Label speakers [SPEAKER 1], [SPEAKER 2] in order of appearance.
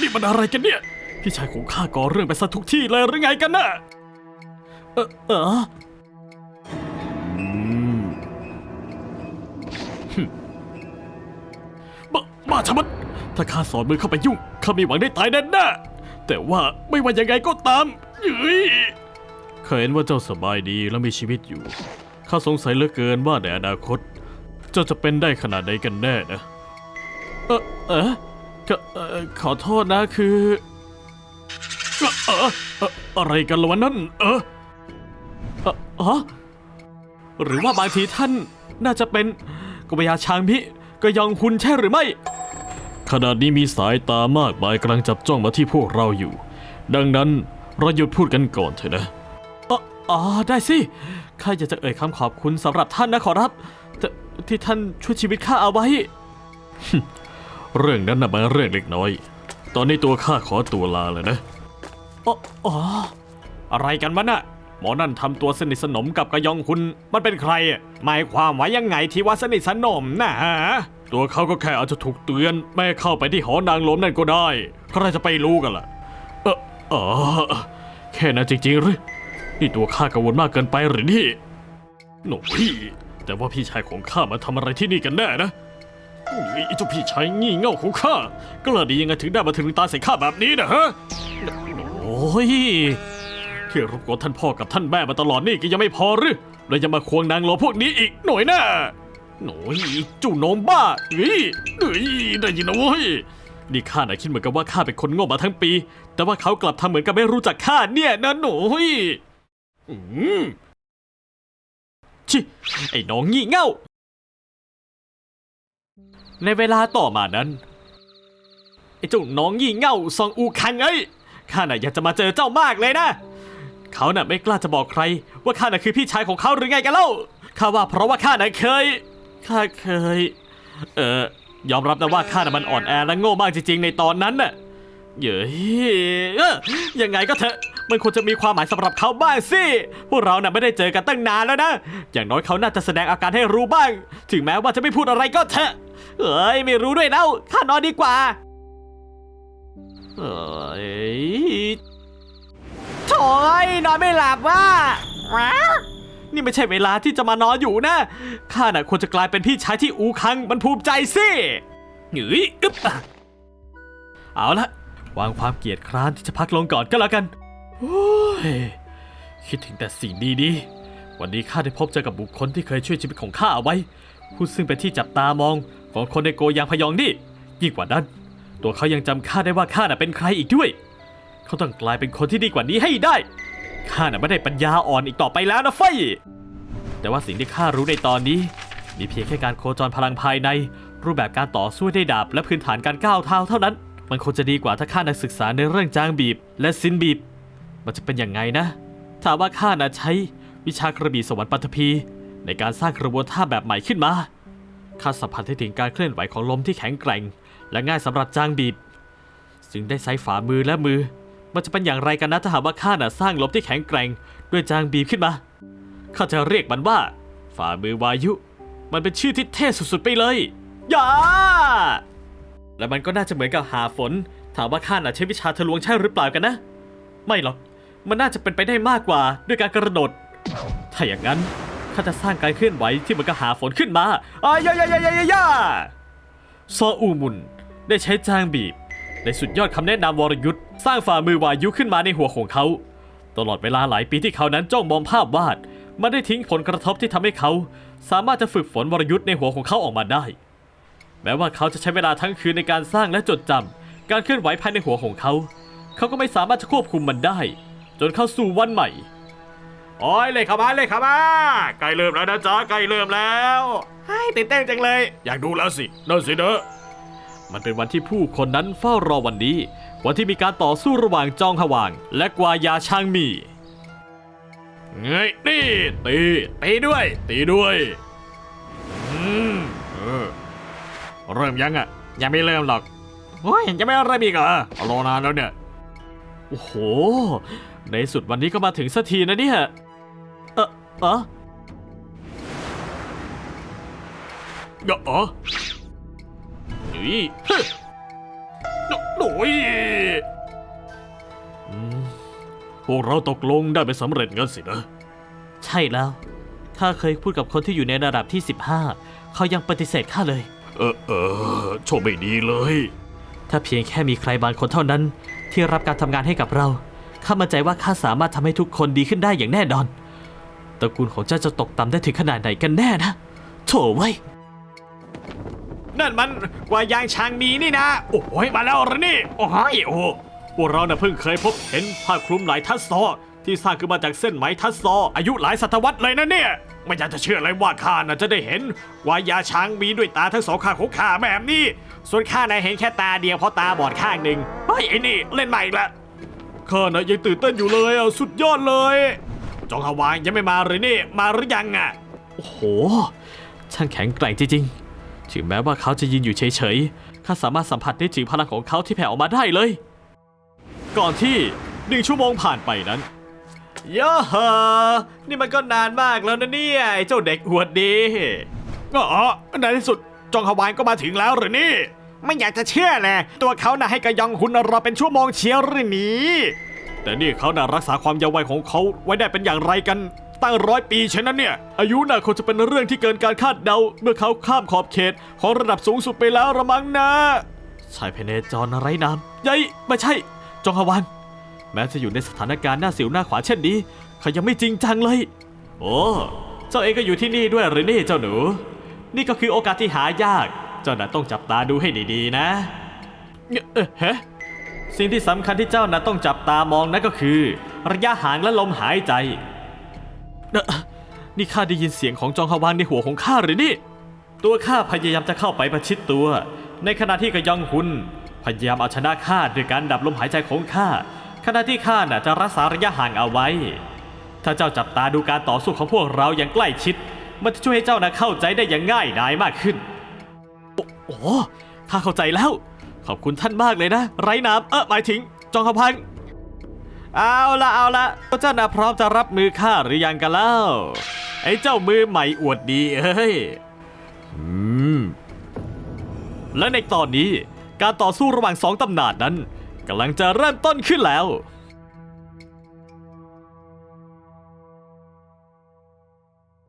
[SPEAKER 1] นี่มันอะไรกันเนี่ย พี่ชายของข้าก่อเรื่องไปซะทุกที่เลยหรือไงกันน่ะ เออเอออืมบ้าบ้าชะมัด ถ้าข้าสอนมือเข้าไปยุ่งข้ามีหวังได้ตายแน่แน่แต่ว่าไม่ว่ายังไงก็ตามเฮ้ยเคยเห็นว่าเจ้าสบายดีและมีชีวิตอยู่ ข้าสงสัยเหลือเกินว่าในอนาคต เจ้าจะเป็นได้ขนาดไหนกันแน่นะ เออเออ ก็เออขอโทษนะคือเออเออเอ่ออะไรกันละวะนั่นเออเอออ๋อหรือว่าบางทีท่านน่าจะเป็นกุบยาชางพิก็ยองหุนใช่หรือไม่ขณะนี้มีสายตามากมายกำลังจับจ้องมาที่พวกเราอยู่ ดังนั้นเราหยุดพูดกันก่อนเถอะนะอ๋ออ๋อได้สิข้าอยากจะเอ่ยคำขอบคุณสำหรับท่านนะขอรับที่ท่านช่วยชีวิตข้าเอาไว้ เรื่องนั้นน่ะมันเรื่องเล็กน้อย ตอนนี้ตัวข้าขอตัวลาเลยนะอ๋ออ๋ออะไรกันวะน่ะหมอนั่นทำตัวสนิทสนมกับกระยองคุณมันเป็นใครอะหมายความว่ายังไงที่ว่าสนิทสนมนะฮะตัวเขาก็แค่อาจจะถูกเตือนไม่ให้เข้าไปที่หอนางลมนั่นก็ได้ใครจะไปรู้กันล่ะเออเออแค่นั้นจริงๆหรือนี่ตัวข้ากังวลมากเกินไปหรือนี่หนูพี่ แต่ว่าพี่ชายของข้ามาทำอะไรที่นี่กันแน่นะ ไอ้เจ้าพี่ชายงี่เง่าของข้ากล้าดียังไงถึงได้มาถึงตาใส่ข้าแบบนี้นะฮะ โอ้ยที่รบกวนท่านพ่อกับท่านแม่มาตลอดนี่ก็ยังไม่พอหรือแล้วยังมาควงนางโลพวกนี้อีกหน่อยนะหน่อยจูโนมบ้าเฮ้ยเฮ้ยได้ยินนะเว้ยนี่ข้าน่ะคิดเหมือนกับว่าข้าเป็นคนโง่มาทั้งปี แต่ว่าเขากลับทำเหมือนกับไม่รู้จักข้าเนี่ยนะหน่อยอืมชิไอ้น้องงี่เง่า ในเวลาต่อมานั้นไอ้เจ้าน้องยี่เง่าซองอูคังเอ้ยข้าน่ะอยากจะมาเจอเจ้ามากเลยนะ เขาน่ะไม่กล้าจะบอกใคร ว่าข้าน่ะคือพี่ชายของเขาหรือไงกันเล่าข้าว่าเพราะว่าข้าน่ะเคยข้าเคย เออยอมรับนะว่าข้าน่ะมันอ่อนแอและโง่มากจริงๆในตอนนั้นน่ะเย้ยยังไงก็เถอะ มันควรจะมีความหมายสำหรับเขาบ้างสิ พวกเราน่ะไม่ได้เจอกันตั้งนานแล้วนะ อย่างน้อยเขาน่าจะแสดงอาการให้รู้บ้าง ถึงแม้ว่าจะไม่พูดอะไรก็เถอะ เอ้ยไม่รู้ด้วยแล้วข้านอนดีกว่า เอ้ยโถ่เอ้ยนอนไม่หลับว่ะว้านี่ไม่ใช่เวลาที่จะมานอนอยู่นะ ข้าน่ะควรจะกลายเป็นพี่ชายที่อูคังมันภูมิใจสิหยืยอึ๊บอะเอาละวางความเกียดคร้านที่จะพักลงก่อนก็แล้วกัน โอ้ยคิดถึงแต่สิ่งดีๆ วันนี้ข้าได้พบเจอกับบุคคลที่เคยช่วยชีวิตของข้าเอาไว้ ผู้ซึ่งเป็นที่จับตามองของคนในโกยางพยองนี่ ยิ่งกว่านั้น ตัวเขายังจำข้าได้ว่าข้าน่ะเป็นใครอีกด้วย เขาต้องกลายเป็นคนที่ดีกว่านี้ให้ได้ ข้าน่ะไม่ได้ปัญญาอ่อนอีกต่อไปแล้วนะไฟ แต่ว่าสิ่งที่ข้ารู้ในตอนนี้ มีเพียงแค่การโคจรพลังภายใน รูปแบบการต่อสู้ด้ดาบและพื้นฐานการก้าวเท้าเท่านั้น มันคงจะดีกว่าถ้าข้าได้ศึกษาในเรื่องจางบีบ และซินบีบ มันจะเป็นยังไงนะถ้าว่าข้าน่ะใช้วิชากระบี่สวรรค์ปัทภีในการสร้างกระบวนท่าแบบใหม่ขึ้นมาข้าสัมผัสได้ถึงการเคลื่อนไหวของลมที่แข็งแกร่ง และง่ายสำหรับจางบีบจึงได้ใช้ฝ่ามือและมือ มันจะเป็นอย่างไรกันนะถ้าหากว่าข้าน่ะสร้างลมที่แข็งแกร่ง ด้วยจางบีบขึ้นมาข้าจะเรียกมันว่า ฝ่ามือวายุ มันเป็นชื่อที่เท่สุดๆไปเลยย่าและมันก็น่าจะเหมือนกับหาฝน ถามว่าข้าน่ะใช้วิชาทะลวงใช่หรือเปล่ากันนะ ไม่หรอก มันน่าจะเป็นไปได้มากกว่าด้วยการกระโดด ถ้าอย่างนั้นข้าจะสร้างการเคลื่อนไหวที่มันก็หาฝนขึ้นมาอายายายายายาซออูมุนได้ใช้จางบีบในสุดยอดคำแนะนำวรยุทธ์สร้างฝ่ามือวายุขึ้นมาในหัวของเขา ตลอดเวลาหลายปีที่เขานั้นจ้องมองภาพวาด มันได้ทิ้งผลกระทบที่ทำให้เขา สามารถจะฝึกฝนวรยุทธ์ในหัวของเขาออกมาได้ แม้ว่าเขาจะใช้เวลาทั้งคืนในการสร้างและจดจำการเคลื่อนไหวภายในหัวของเขา เขาก็ไม่สามารถจะควบคุมมันได้ จนเข้าสู่วันใหม่โอ้ยเลยเข้ามาเลยเข้ามาใกล้เริ่มแล้วนะจ๊ะใกล้เริ่มแล้วให้ตื่นเต้นจังเลย อยากดูแล้วสินั่นสิเนอะมันเป็นวันที่ผู้คนนั้นเฝ้ารอวันนี้ วันที่มีการต่อสู้ระหว่างจองฮวาง และกวายาชางมีเงยนี่ตีตีด้วย ตีด้วยอืมเออเริ่มยังอะยังไม่เริ่มหรอกโอ้ยยังไม่เริ่มอีกเหรอรอนานแล้วเนี่ยโอ้โห ในสุดวันนี้ก็มาถึงสักทีนะเนี่ยเออเออเอนี่โอ้ยพวกเราตกลงได้ไปสำเร็จงั้นสินะ ใช่แล้ว ข้าเคยพูดกับคนที่อยู่ในระดับที่ 15 เขายังปฏิเสธข้าเลย
[SPEAKER 2] เออเออโชคไม่ดีเลย
[SPEAKER 1] ถ้าเพียงแค่มีใครบางคนเท่านั้น ที่รับการทำงานให้กับเรา ข้ามั่นใจว่าข้าสามารถทำให้ทุกคนดีขึ้นได้อย่างแน่นอน ตระกูลของเจ้าจะตกต่ำได้ถึงขนาดไหนกันแน่นะ โถ่ไว้ยนั่นมันกว่ายางช้างมีนี่นะ โอ้ยมาแล้วเหรอนี่ โอ้ยโอ้พวกเราน่ะเพิ่งเคยพบเห็นผ้าคลุมหลายทัศซอ ที่สร้างขึ้นมาจากเส้นไหมทัศซอ อายุหลายศตวรรษเลยนะเนี่ย ไม่อยากจะเชื่อเลยว่าข้าน่ะจะได้เห็นวายาช้างมีด้วยตาทั้งสองข้างของข้าแบบนี้ ส่วนข้าน่ะเห็นแค่ตาเดียวเพราะตาบอดข้างหนึ่งเฮ้ยไอ้นี่เล่นใหม่อีกละ ข้าน่ะยังตื่นเต้นอยู่เลยอะสุดยอดเลย จองฮาวายยังไม่มาเลยนี่ มาหรือยังอะ โอ้โห ช่างแข็งแกร่งจริงๆ ถึงแม้ว่าเขาจะยืนอยู่เฉยๆ ข้าสามารถสัมผัสได้ถึงพลังของเขาที่แผ่ออกมาได้เลย ก่อนที่หนึ่งชั่วโมงผ่านไปนั้นเยอะฮะนี่มันก็นานมากแล้วนะเนี่ยไอ้เจ้าเด็กอวดดีอ๋อในที่สุดจองฮวานก็มาถึงแล้วหรือนี่ ไม่อยากจะเชื่อเลยตัวเขาน่ะให้กระยองหุนรอเป็นชั่วโมงเชียวหรือนี่แต่นี่เขาน่ะรักษาความเยาว์วัยของเขาไว้ได้เป็นอย่างไรกัน ตั้งร้อยปีฉะนั้นเนี่ย อายุน่ะคงจะเป็นเรื่องที่เกินการคาดเดา เมื่อเขาข้ามขอบเขตของระดับสูงสุดไปแล้วระมังนะชายเพเนจรไร้นามยัยไม่ใช่จองฮวานแม้จะอยู่ในสถานการณ์หน้าสิวหน้าขวาเช่นนี้เขายังไม่จริงจังเลย โอ้เจ้าเองก็อยู่ที่นี่ด้วยหรือนี่เจ้าหนู นี่ก็คือโอกาสที่หายาก เจ้าน่ะต้องจับตาดูให้ดีๆนะเอ๊ะเฮ้สิ่งที่สำคัญที่เจ้าน่ะต้องจับตามองนั่นก็คือ ระยะห่างและลมหายใจเอ่อนี่ข้าได้ยินเสียงของจองฮวานในหัวของข้าหรือนี่ ตัวข้าพยายามจะเข้าไปประชิดตัว ในขณะที่กระยองหุนพยายามเอาชนะข้าด้วยการดับลมหายใจของข้าขณะที่ข้าน่ะจะรักษาระยะห่างเอาไว้ ถ้าเจ้าจับตาดูการต่อสู้ของพวกเราอย่างใกล้ชิด มันจะช่วยให้เจ้าน่ะเข้าใจได้อย่างง่ายดายมากขึ้น โอ้โหข้าเข้าใจแล้ว ขอบคุณท่านมากเลยนะ ไร้น้ำเออหมายถึง จองขพังเอาละเอาละเจ้าน่ะพร้อมจะรับมือข้าหรือยังกันแล้วไอ้เจ้ามือใหม่อวดดีเอ้ยอืมและในตอนนี้การต่อสู้ระหว่างสองตำนานนั้นกำลังจะเริ่มต้นขึ้นแล้ว